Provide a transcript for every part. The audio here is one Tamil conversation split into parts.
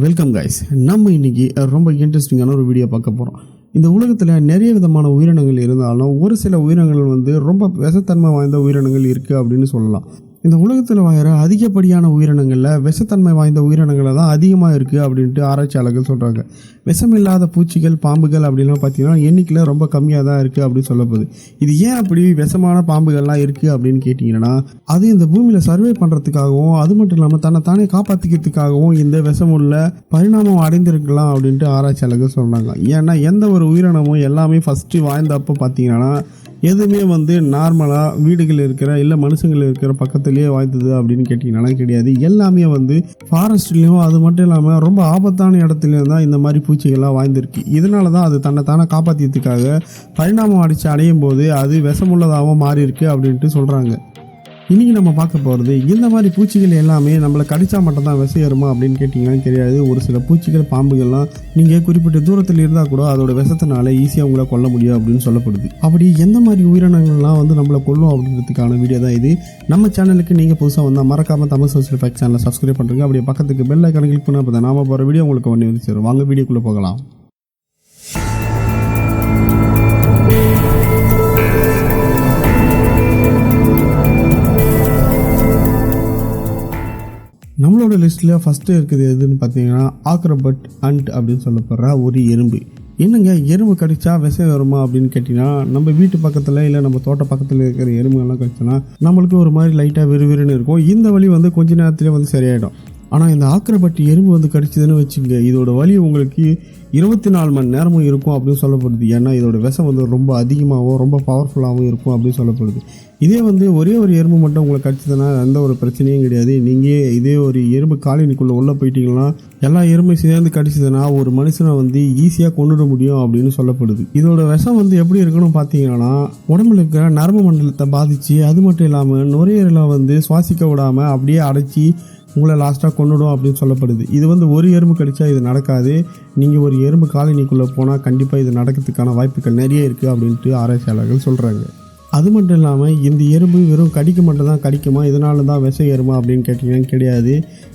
வெல்கம் கைஸ் நம்ம இன்னைக்கு ரொம்ப இன்ட்ரெஸ்டிங்கான ஒரு வீடியோ பார்க்க போகிறோம் இந்த உலகத்தில் நிறைய விதமான உயிரினங்கள் இருந்தாலும் ஒரு சில உயிரினங்கள் வந்து ரொம்ப விஷத்தன்மை வாய்ந்த உயிரினங்கள் இருக்குது அப்படின்னு சொல்லலாம். இந்த உலகத்தில் வாழற அதிகப்படியான உயிரினங்களில் விஷத்தன்மை வாய்ந்த உயிரினங்களை தான் அதிகமாக இருக்குது அப்படின்ட்டு ஆராய்ச்சியாளர்கள் சொல்கிறாங்க விஷமில்லாத பூச்சிகள் பாம்புகள் அப்படிலாம் பார்த்தீங்கன்னா எண்ணிக்கையில் ரொம்ப கம்மியாக தான் இருக்குது அப்படின்னு சொல்லப்போகுது இது ஏன் அப்படி விஷமான பாம்புகள்லாம் இருக்குது அப்படின்னு கேட்டிங்கன்னா அது இந்த பூமியில் சர்வே பண்ணுறதுக்காகவும் அது மட்டும் இல்லாமல் தன்னை தானே காப்பாற்றிக்கிறதுக்காகவும் இந்த விஷமுள்ள பரிணாமம் அடைந்திருக்கலாம் அப்படின்ட்டு ஆராய்ச்சியாளர்கள் சொல்கிறாங்க ஏன்னா எந்த ஒரு உயிரினமும் எல்லாமே ஃபஸ்ட்டு வாய்ந்தப்போ பார்த்தீங்கன்னா எதுவுமே வந்து நார்மலாக வீடுகள் இருக்கிற இல்லை மனுஷங்கள் இருக்கிற பக்கத்துலேயே வாய்ந்தது அப்படின்னு கேட்டிங்கன்னா கிடையாது. எல்லாமே வந்து ஃபாரஸ்ட்லேயும் அது மட்டும் இல்லாமல் ரொம்ப ஆபத்தான இடத்துலையும் தான் இந்த மாதிரி பூச்சிகள்லாம் வாய்ந்திருக்கு இதனால தான் அது தன்னை தானே காப்பாற்றியதுக்காக பரிணாமம் அடித்து அடையும் போது அது விஷமுள்ளதாகவும் மாறி இருக்கு அப்படின்ட்டு சொல்கிறாங்க இன்றைக்கி நம்ம பார்க்க போகிறது இந்த மாதிரி பூச்சிகள் எல்லாமே நம்மளை கடிச்சா மட்டும்தான் விசை ஏறுமா அப்படின்னு கேட்டிங்கன்னா தெரியாது. ஒரு சில பூச்சிகள் பாம்புகள்லாம் நீங்கள் குறிப்பிட்ட தூரத்தில் இருந்தால் கூட அதோட விஷத்தினால ஈஸியாக உங்களை கொல்ல முடியும் அப்படின்னு சொல்லப்படுது. அப்படி எந்த மாதிரி உயிரினங்கள்லாம் வந்து நம்மளை கொல்லும் அப்படின்றதுக்கான வீடியோ தான் இது. நம்ம சேனலுக்கு நீங்கள் புதுசாக வந்தால் மறக்காமல் தமிழ் சோசியல் ஃபேக்ட் சேனலை சப்ஸ்கிரைப் பண்ணுறீங்க அப்படியே பக்கத்துக்கு பெல் ஐக்கான கிளிக் பண்ணால் அப்போ நாம போகிற வீடியோ உங்களுக்கு ஒன்று வந்து சேரும். வாங்க வீடியோக்குள்ளே போகலாம். நம்மளோட லிஸ்ட்டில் ஃபஸ்ட்டு இருக்குது எதுன்னு பார்த்தீங்கன்னா ஆக்ரபட் அண்ட் அப்படின்னு சொல்லப்படுற ஒரு எறும்பு. என்னங்க எறும்பு கடிச்சா விஷம் வருமா அப்படின்னு கேட்டிங்கன்னா நம்ம வீட்டு பக்கத்தில் இல்லை நம்ம தோட்ட பக்கத்தில் இருக்கிற எறும்புகள்லாம் கடிச்சோன்னா நம்மளுக்கு ஒரு மாதிரி லைட்டாக விறுவிறுன்னு இருக்கும். இந்த வலி வந்து கொஞ்ச நேரத்துலேயே வந்து சரியாயிடும். ஆனால் இந்த ஆக்கிரபட் எறும்பு வந்து கடிச்சதுன்னு வச்சுங்க இதோட வலி உங்களுக்கு இருபத்தி நாலு மணி நேரமும் இருக்கும் அப்படின்னு சொல்லப்படுது. ஏன்னா இதோட விஷம் வந்து ரொம்ப அதிகமாகவும் ரொம்ப பவர்ஃபுல்லாகவும் இருக்கும் அப்படின்னு சொல்லப்படுது. இதே வந்து ஒரே ஒரு எறும்பு மட்டும் உங்களை கடிச்சதுன்னா எந்த ஒரு பிரச்சனையும் கிடையாது. நீங்கள் இதே ஒரு எறும்பு காலனிக்குள்ளே உள்ளே போயிட்டீங்கன்னா எல்லா எறும்பையும் சேர்ந்து கடிச்சதுன்னா ஒரு மனுஷனை வந்து ஈஸியாக கொண்டுட முடியும் அப்படின்னு சொல்லப்படுது. இதோட விஷம் வந்து எப்படி இருக்குன்னு பார்த்தீங்கன்னா உடம்புல இருக்கிற நரம்பு மண்டலத்தை பாதித்து அது மட்டும் இல்லாமல் நுரையீரலை வந்து சுவாசிக்க விடாமல் அப்படியே அடைச்சி உங்களை லாஸ்ட்டாக கொண்டுடும் அப்படின்னு சொல்லப்படுது. இது வந்து ஒரு எறும்பு கடிச்சா இது நடக்காது. நீங்கள் ஒரு எறும்பு காலனிக்குள்ளே போனால் கண்டிப்பாக இது நடக்கிறதுக்கான வாய்ப்புகள் நிறைய இருக்குது அப்படின்ட்டு ஆராய்ச்சியாளர்கள் சொல்கிறாங்க அது மட்டும் இல்லாமல் இந்த எறும்பு வெறும் கடிக்க மட்டும் தான் கடிக்குமா? இதனால தான் விஷ எறும்பா அப்படின்னு கேட்டிங்கன்னா கிடையாது.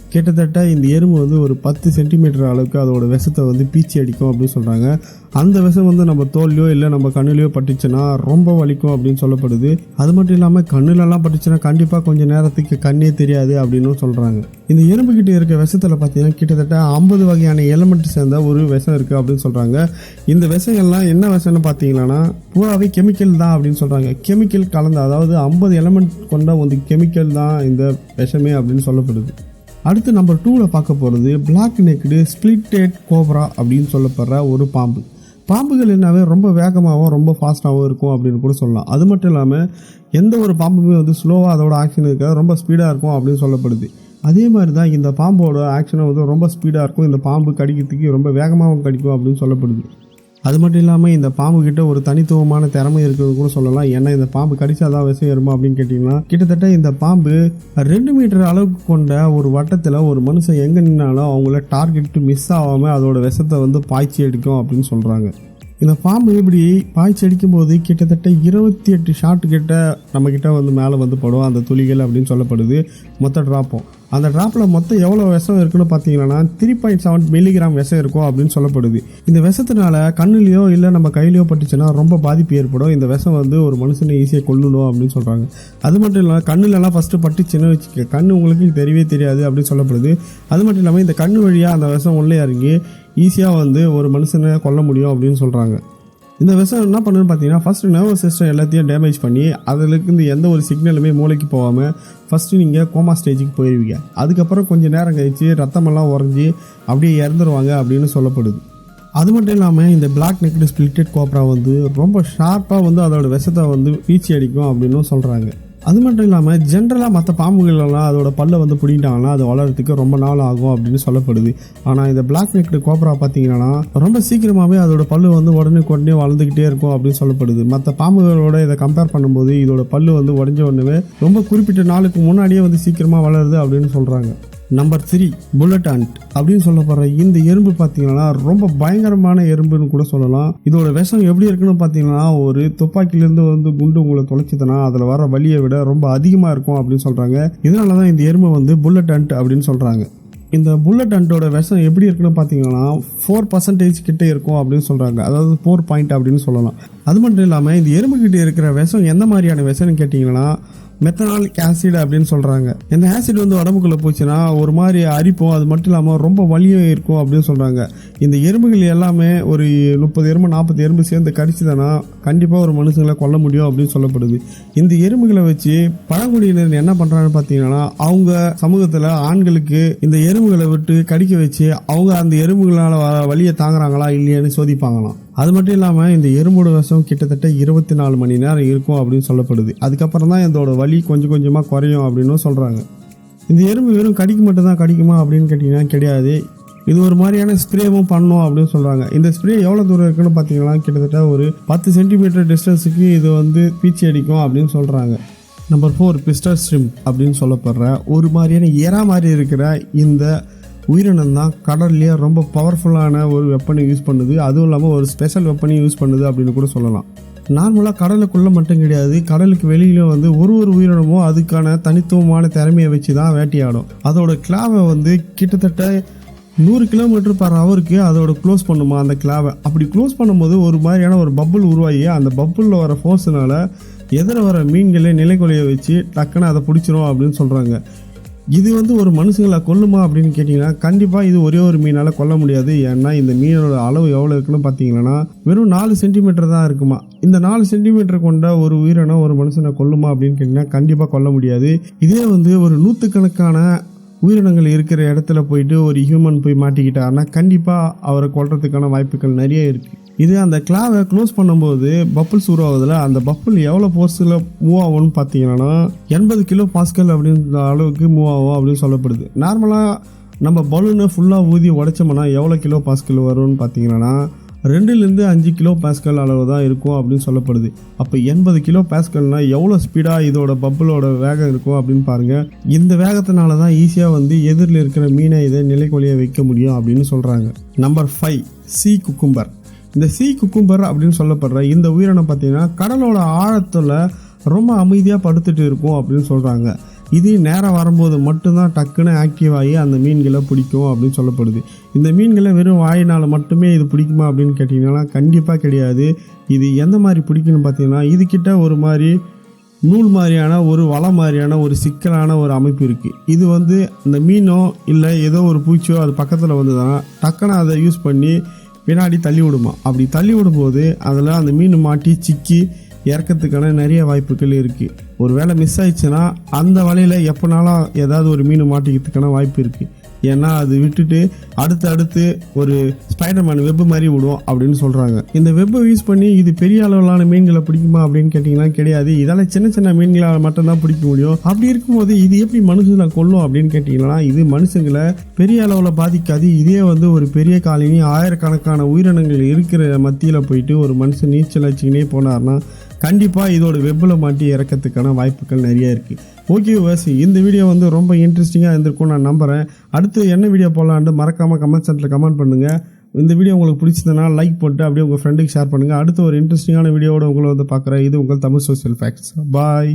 கிட்டத்தட்ட இந்த எறும்பு வந்து ஒரு பத்து சென்டிமீட்டர் அளவுக்கு அதோட விஷத்தை வந்து பீச்சி அடிக்கும் அப்படின்னு சொல்கிறாங்க அந்த விஷம் வந்து நம்ம தோல்லையோ இல்லை நம்ம கண்ணுலையோ பட்டுச்சுன்னா ரொம்ப வலிக்கும் அப்படின்னு சொல்லப்படுது. அது மட்டும் இல்லாமல் கண்ணுலலாம் பட்டுச்சுன்னா கண்டிப்பாக கொஞ்சம் நேரத்துக்கு கண்ணே தெரியாது அப்படின்னு சொல்கிறாங்க இந்த எறும்பு கிட்ட இருக்க விஷத்தில் பார்த்தீங்கன்னா கிட்டத்தட்ட ஐம்பது வகையான எலமெண்ட் சேர்ந்த ஒரு விஷம் இருக்குது அப்படின்னு சொல்கிறாங்க இந்த விஷங்கள்லாம் என்ன விஷம்னு பார்த்தீங்கன்னா பூராவே கெமிக்கல் தான் அப்படின்னு சொல்கிறாங்க கெமிக்கல் கலந்த அதாவது ஐம்பது எலமெண்ட் கொண்ட ஒரு கெமிக்கல் தான் இந்த விஷமே அப்படின்னு சொல்லப்படுது. அடுத்து நம்பர் டூவில் பார்க்க போகிறது பிளாக் நெக்டு ஸ்பிளிட்டேட் கோப்ரா அப்படின்னு சொல்லப்படுற ஒரு பாம்பு. பாம்புகள் என்னவே ரொம்ப வேகமாகவும் ரொம்ப ஃபாஸ்ட்டாகவும் இருக்கும் அப்படின்னு கூட சொல்லலாம். அது மட்டும் இல்லாமல் எந்த ஒரு பாம்புமே வந்து ஸ்லோவாக அதோட ஆக்ஷன் இருக்காது ரொம்ப ஸ்பீடாக இருக்கும் அப்படின்னு சொல்லப்படுது. அதே மாதிரி தான் இந்த பாம்போட ஆக்ஷனை வந்து ரொம்ப ஸ்பீடாக இருக்கும். இந்த பாம்பு கடிக்கிறதுக்கு ரொம்ப வேகமாகவும் கடிக்கும் அப்படின்னு சொல்லப்படுது. அது மட்டும் இல்லாமல் இந்த பாம்பு கிட்ட ஒரு தனித்துவமான திறமை இருக்கிறது கூட சொல்லலாம். ஏன்னா இந்த பாம்பு கடிச்சாதான் விஷயம் ஏறுமா அப்படின்னு கேட்டிங்கன்னா கிட்டத்தட்ட இந்த பாம்பு ரெண்டு மீட்டர் அளவுக்கு கொண்ட ஒரு வட்டத்தில் ஒரு மனுஷன் எங்கே நின்னாலும் அவங்கள டார்கெட் மிஸ் ஆகாமல் அதோட விஷத்தை வந்து பாய்ச்சி எடுக்கும் அப்படின்னு சொல்கிறாங்க இந்த பாம்பு இப்படி பாய்ச்சி அடிக்கும்போது கிட்டத்தட்ட இருபத்தி எட்டு ஷாட் கிட்ட நம்ம வந்து மேலே வந்து படும். அந்த துளிகள் அப்படின்னு சொல்லப்படுது. மொத்த ட்ராப்பும் அந்த ட்ராப்பில் மொத்தம் எவ்வளோ விஷம் இருக்குன்னு பார்த்தீங்கன்னா த்ரீ பாயிண்ட் செவன் மில்லிகிராம் விஷம் இருக்கும் அப்படின்னு சொல்லப்படுது. இந்த விஷத்தினால கண்ணுலையோ இல்லை நம்ம கையிலையோ பட்டுச்சுன்னா ரொம்ப பாதிப்பு ஏற்படும். இந்த விஷம் வந்து ஒரு மனுஷனை ஈஸியாக கொல்லணும் அப்படின்னு சொல்கிறாங்க அது மட்டும் இல்லாமல் கண்ணுலலாம் ஃபஸ்ட்டு பட்டுச்சுன்னு வச்சுக்க கண் உங்களுக்கு தெரியவே தெரியாது அப்படின்னு சொல்லப்படுது. அது மட்டும் இல்லாமல் இந்த கண்ணு வழியாக அந்த விஷம் உள்ளே இறங்கி ஈஸியாக வந்து ஒரு மனுஷனை கொல்ல முடியும் அப்படின்னு சொல்கிறாங்க இந்த விஷம் என்ன பண்ணுன்னு பார்த்தீங்கன்னா ஃபஸ்ட்டு நர்வஸ் சிஸ்டம் எல்லாத்தையும் டேமேஜ் பண்ணி அதில் இருந்து எந்த ஒரு சிக்னலுமே மூளைக்கு போகாமல் ஃபஸ்ட்டு நீங்கள் கோமா ஸ்டேஜுக்கு போயிடுவீங்க அதுக்கப்புறம் கொஞ்சம் நேரம் கழித்து ரத்தமெல்லாம் உறைஞ்சி அப்படியே இறந்துருவாங்க அப்படின்னு சொல்லப்படுது. அது மட்டும் இல்லாமல் இந்த பிளாக் நெக்டு ஸ்பிளிட்டட் கோப்ரா வந்து ரொம்ப ஷார்ப்பாக வந்து அதோட விஷத்தை வந்து பீச்சி அடிக்கும் அப்படின்னு சொல்கிறாங்க அது மட்டும் இல்லாமல் ஜென்ரலாக மற்ற பாம்புகளெல்லாம் அதோட பல்லை வந்து பிடிங்கிட்டாங்கன்னா அது வளர்கிறதுக்கு ரொம்ப நாள் ஆகும் அப்படின்னு சொல்லப்படுது. ஆனால் இந்த பிளாக் நெக்டு கோப்ரா பார்த்தீங்கன்னா ரொம்ப சீக்கிரமாகவே அதோட பல்லு வந்து உடனே உடனே வளர்ந்துக்கிட்டே இருக்கும் அப்படின்னு சொல்லப்படுது. மற்ற பாம்புகளோட இதை கம்பேர் பண்ணும்போது இதோட பல்லு வந்து உடஞ்ச உடனே ரொம்ப குறிப்பிட்ட நாளுக்கு முன்னாடியே வந்து சீக்கிரமாக வளருது அப்படின்னு சொல்கிறாங்க நம்பர் த்ரீ புல்லட் அண்ட் அப்படின்னு சொல்லப்படுற இந்த எறும்பு பார்த்தீங்கன்னா ரொம்ப பயங்கரமான எறும்புன்னு கூட சொல்லலாம். இதோட விஷம் எப்படி இருக்குன்னு பார்த்தீங்கன்னா ஒரு துப்பாக்கிலேருந்து வந்து குண்டு உங்களை தொலைச்சதுன்னா அதில் வர வலியை விட ரொம்ப அதிகமாக இருக்கும் அப்படின்னு சொல்கிறாங்க இதனால தான் இந்த எறும்பை வந்து புல்லட் அண்ட் அப்படின்னு சொல்கிறாங்க இந்த புல்லட் அண்டோட விஷம் எப்படி இருக்குன்னு பார்த்தீங்கன்னா ஃபோர் பர்சன்டேஜ் கிட்டே இருக்கும் அப்படின்னு சொல்கிறாங்க அதாவது ஃபோர் பாயிண்ட் அப்படின்னு சொல்லலாம். அது மட்டும் இல்லாமல் இந்த எறும்புக்கிட்ட இருக்கிற விஷம் எந்த மாதிரியான விஷம்னு கேட்டிங்கன்னா மெத்தனாலிக் ஆசிட் அப்படின்னு சொல்கிறாங்க இந்த ஆசிட் வந்து உடம்புக்குள்ளே போச்சுன்னா ஒரு மாதிரி அரிப்போம் அது மட்டும் இல்லாமல் ரொம்ப வலியும் இருக்கும் அப்படின்னு சொல்கிறாங்க இந்த எறும்புகள் எல்லாமே ஒரு முப்பது எறும்பு நாற்பது எறும்பு சேர்ந்து கடிச்சுதானா கண்டிப்பாக ஒரு மனுஷங்களை கொல்ல முடியும் அப்படின்னு சொல்லப்படுது. இந்த எறும்புகளை வச்சு பழங்குடியினர் என்ன பண்ணுறாங்கன்னு பார்த்தீங்கன்னா அவங்க சமூகத்தில் ஆண்களுக்கு இந்த எறும்புகளை விட்டு கடிக்க வச்சு அவங்க அந்த எறும்புகளால் வ- வலியை தாங்குறாங்களா இல்லையான்னு சோதிப்பாங்களாம். அது மட்டும் இல்லாமல் இந்த எறும்போட விஷம் கிட்டத்தட்ட இருபத்தி நாலு மணி நேரம் இருக்கும் அப்படின்னு சொல்லப்படுது. அதுக்கப்புறம் தான் இதோட வலி கொஞ்சம் கொஞ்சமாக குறையும் அப்படின்னு சொல்கிறாங்க இந்த எறும்பு வெறும் கடிக்கு மட்டும் தான் கடிக்குமா அப்படின்னு கேட்டிங்கன்னா கிடையாது. இது ஒரு மாதிரியான ஸ்ப்ரேவும் பண்ணோம் அப்படின்னு சொல்கிறாங்க இந்த ஸ்ப்ரே எவ்வளோ தூரம் இருக்குன்னு பார்த்தீங்கன்னா கிட்டத்தட்ட ஒரு பத்து சென்டிமீட்டர் டிஸ்டன்ஸுக்கு இது வந்து பீச்சி அடிக்கும் அப்படின்னு சொல்கிறாங்க நம்பர் ஃபோர் பிஸ்டர் ஸ்ட்ரிம் அப்படின்னு சொல்லப்படுற ஒரு மாதிரியான ஏறா மாதிரி இருக்கிற இந்த உயிரினம் தான் கடல்லையே ரொம்ப பவர்ஃபுல்லான ஒரு வெப்பனை யூஸ் பண்ணுது. அதுவும் இல்லாமல் ஒரு ஸ்பெஷல் வெப்பனையும் யூஸ் பண்ணுது அப்படின்னு கூட சொல்லலாம். நார்மலாக கடலுக்குள்ளே மட்டும் கிடையாது. கடலுக்கு வெளியில வந்து ஒரு ஒரு உயிரினமும் அதுக்கான தனித்துவமான திறமையை வச்சு தான் வேட்டையாடும். அதோட கிளாவை வந்து கிட்டத்தட்ட நூறு கிலோமீட்டர் பர் ஹவருக்கு அதோட க்ளோஸ் பண்ணுமா அந்த கிளாவை அப்படி க்ளோஸ் பண்ணும்போது ஒரு மாதிரியான ஒரு பப்புள் உருவாகி அந்த பப்புளில் வர ஃபோர்ஸ்னால எதிர வர மீன்களை நிலைக்குலைய வச்சு டக்குன்னு அதை பிடிச்சிரும் அப்படின்னு சொல்கிறாங்க இது வந்து ஒரு மனுஷங்களை கொல்லுமா அப்படின்னு கேட்டிங்கன்னா கண்டிப்பாக இது ஒரே ஒரு மீனால் கொல்ல முடியாது. ஏன்னா இந்த மீனோட அளவு எவ்வளோ இருக்குன்னு பார்த்தீங்கன்னா வெறும் நாலு சென்டிமீட்டர் தான் இருக்குமா? இந்த நாலு சென்டிமீட்டர் கொண்ட ஒரு உயிரினம் ஒரு மனுஷனை கொல்லுமா அப்படின்னு கேட்டிங்கன்னா கண்டிப்பாக கொல்ல முடியாது. இதே வந்து ஒரு நூற்றுக்கணக்கான உயிரினங்கள் இருக்கிற இடத்துல போயிட்டு ஒரு ஹியூமன் போய் மாட்டிக்கிட்டாருன்னா கண்டிப்பாக அவரை கொல்றதுக்கான வாய்ப்புகள் நிறைய இருக்குது இது அந்த கிளாவை க்ளோஸ் பண்ணும்போது பப்புள்ஸ் உருவாகுதுல அந்த பப்புள் எவ்வளோ ஃபோர்ஸில் மூவ் ஆகும்னு பார்த்தீங்கன்னா எண்பது கிலோ பாஸ்கல் அப்படின்ற அளவுக்கு மூவ் ஆகும் அப்படின்னு சொல்லப்படுது. நார்மலாக நம்ம பலூனை ஃபுல்லாக ஊதி உடைச்சோம்னா எவ்வளோ கிலோ பாஸ்கல் வரும்னு பார்த்தீங்கன்னா ரெண்டுலேருந்து அஞ்சு கிலோ பாஸ்கல் அளவு தான் இருக்கும் அப்படின்னு சொல்லப்படுது. அப்போ எண்பது கிலோ பேஸ்கல்னால் எவ்வளோ ஸ்பீடாக இதோட பப்புளோட வேகம் இருக்கும் அப்படின்னு பாருங்கள் இந்த வேகத்தினால தான் ஈஸியாக வந்து எதிரில் இருக்கிற மீனை இதை நிலைக்கொலிய வைக்க முடியும் அப்படின்னு சொல்கிறாங்க நம்பர் ஃபைவ் சி குக்கும்பர் இந்த சி குக்கும்பர் அப்படின்னு சொல்லப்படுற இந்த உயிரினம் பார்த்தீங்கன்னா கடலோட ஆழத்தில் ரொம்ப அமைதியாக படுத்துட்டு இருக்கும் அப்படின்னு சொல்கிறாங்க இது நேரம் வரும்போது மட்டும்தான் டக்குன்னு ஆக்டிவ் ஆகி அந்த மீன்களை பிடிக்கும் அப்படின்னு சொல்லப்படுது. இந்த மீன்களை வெறும் வாயினால் மட்டுமே இது பிடிக்குமா அப்படின்னு கேட்டிங்கன்னா கண்டிப்பாக கிடையாது. இது எந்த மாதிரி பிடிக்குன்னு பார்த்தீங்கன்னா இதுக்கிட்ட ஒரு மாதிரி நூல் மாதிரியான ஒரு வலை மாதிரியான ஒரு சிக்கலான ஒரு அமைப்பு இருக்குது இது வந்து இந்த மீனோ இல்லை ஏதோ ஒரு பூச்சியோ அது பக்கத்தில் வந்ததுன்னா டக்குன்னு அதை யூஸ் பண்ணி பின்னாடி தள்ளி விடுமா? அப்படி தள்ளி விடும்போது அதில் அந்த மீன் மாட்டி சிக்கி இறக்கிறதுக்கான நிறைய வாய்ப்புகள் இருக்குது ஒரு வேளை மிஸ் ஆயிடுச்சுன்னா அந்த வலையில் எப்போனாலும் ஏதாவது ஒரு மீன் மாட்டிக்கிறதுக்கான வாய்ப்பு இருக்குது ஏன்னா அது விட்டுட்டு அடுத்து அடுத்து ஒரு ஸ்பைடர்மேன் வெப் மாதிரி விடும் அப்படின்னு சொல்கிறாங்க இந்த வெப்பை யூஸ் பண்ணி இது பெரிய அளவிலான மீன்களை பிடிக்குமா அப்படின்னு கேட்டிங்கன்னா கிடையாது. இதால் சின்ன சின்ன மீன்களால் மட்டும்தான் பிடிக்க முடியும். அப்படி இருக்கும்போது இது எப்படி மனுஷங்களை கொல்லும் அப்படின்னு கேட்டிங்கன்னா இது மனுஷங்களை பெரிய அளவில் பாதிக்காது. இதே வந்து ஒரு பெரிய காலனி ஆயிரக்கணக்கான உயிரினங்கள் இருக்கிற மத்தியில் போயிட்டு ஒரு மனுஷன் நீச்சல் அடிச்சுக்கினே போனார்னா கண்டிப்பாக இதோட வெப்பில் மாட்டி இறக்கிறதுக்கான வாய்ப்புகள் நிறைய இருக்குது ஓகே வாசி இந்த வீடியோ வந்து ரொம்ப இன்ட்ரெஸ்டிங்காக இருந்திருக்கும் நான் நம்புகிறேன் அடுத்து அடுத்து என்ன வீடியோ போடலான்ட்டு மறக்காமல் கமெண்ட் சென்டரில் கமெண்ட் பண்ணுங்கள் இந்த வீடியோ உங்களுக்கு பிடிச்சதுன்னா லைக் போட்டு அப்படியே உங்கள் ஃப்ரெண்டுக்கு ஷேர் பண்ணுங்கள் அடுத்து ஒரு இன்ட்ரெஸ்டிங்கான வீடியோவோட உங்களை வந்து பார்க்குறேன். இது உங்கள் தமிழ் சோசியல் ஃபேக்ட்ஸ் பாய்